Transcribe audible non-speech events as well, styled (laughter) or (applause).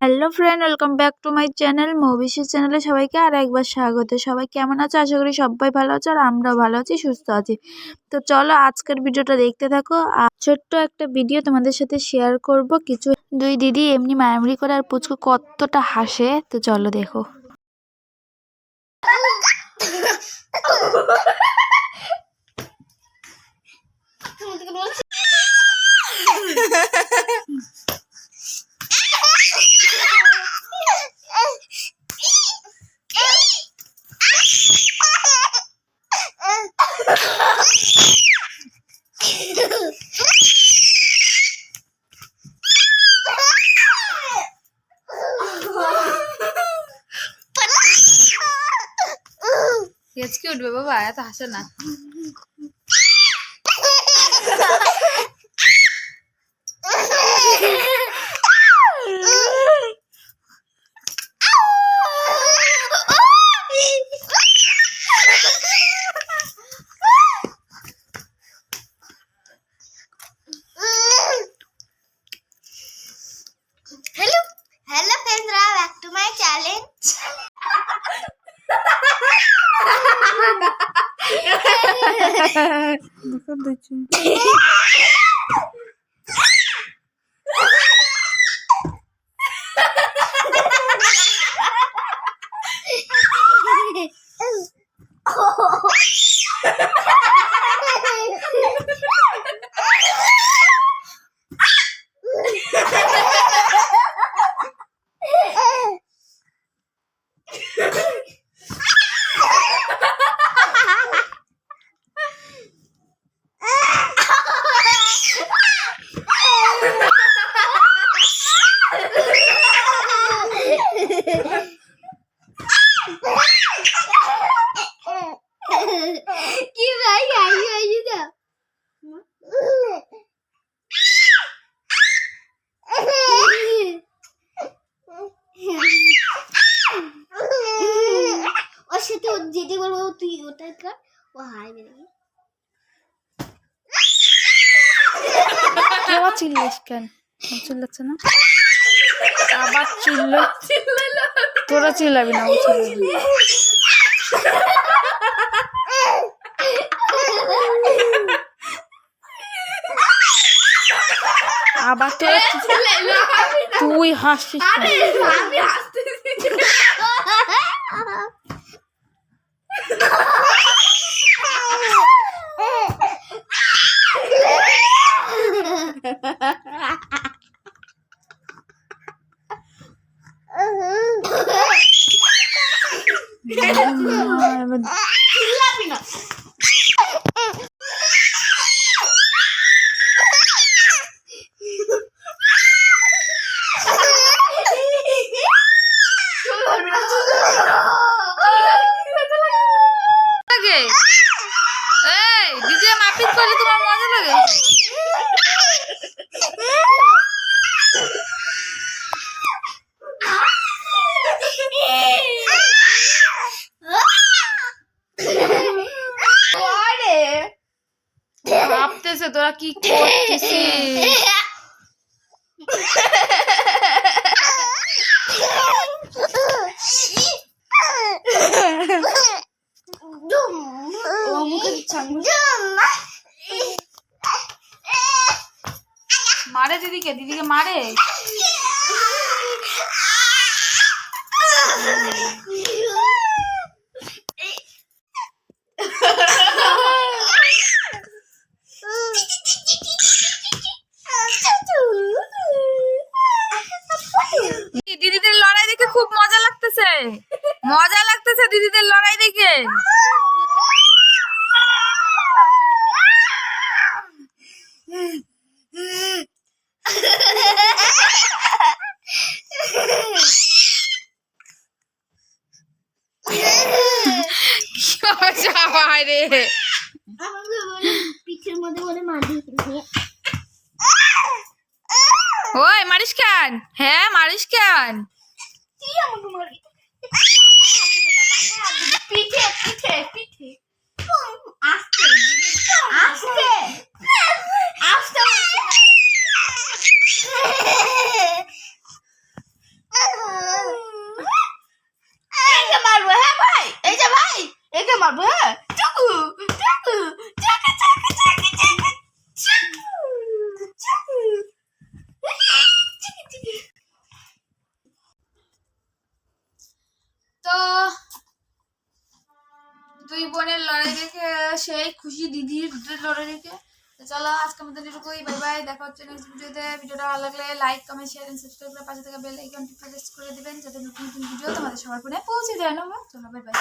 Hello friend welcome back to my channel Moubishi চ্যানেলে সবাইকে আর একবার স্বাগত সবাই কেমন আছো আশা করি সবাই ভালো আছে আর আমরাও ভালো আছি সুস্থ আছি তো চলো আজকের ভিডিওটা দেখতে থাকো আর ছোট্ট একটা ভিডিও তোমাদের সাথে শেয়ার করব কিছু দুই দিদি এমনি মায়ামরি করে আর পুচকু কতটা হাসে তো চলো দেখো হেঁচকে উঠবে বাবা এত হাসে না (laughs) কি (laughs) যেতে বলব তুই ওটা কর। ও হাই মেরে আবার চিল্লিস কেন? চিল্লাচ্ছে না? আবার চিল্ল তোরা চিল্লাবি না আবার তোরা তুই হাসিস (laughs) Mira, mira, mira. এই দিদি মাপিত করলে তোমার মজা লাগে। ভাবতেছে তোরা কি করতেছিস? (laughs) মারে দিদিকে দিদিকে মারে (laughs) দিদিদের লড়াই দেখে খুব মজা লাগতেছে মজা লাগতেছে দিদিদের লড়াই দেখে কি মজা হয় রে ওই, মারিস কেন? হ্যাঁ মারিস কেন? পিঠে পিঠে পিঠে আস্তে আস্তে আস্তে একে মারবো হ্যাঁ ভাই, এই যে ভাই একে মারবো হ্যাঁ। দেখে সেই খুশি দিদির দেখে তো চলো আজকে আমাদের এটুকুই। বাই বাই, দেখা হচ্ছে নেক্সট ভিডিওতে। ভিডিওটা ভালো লাগলে like comment share and subscribe করে পাশে থাকা বেল আইকনটি প্রেস করে দিবেন, যাতে নতুন নতুন ভিডিও তোমাদের সবার ফোনে পৌঁছে যায়। না চলো বাই বাই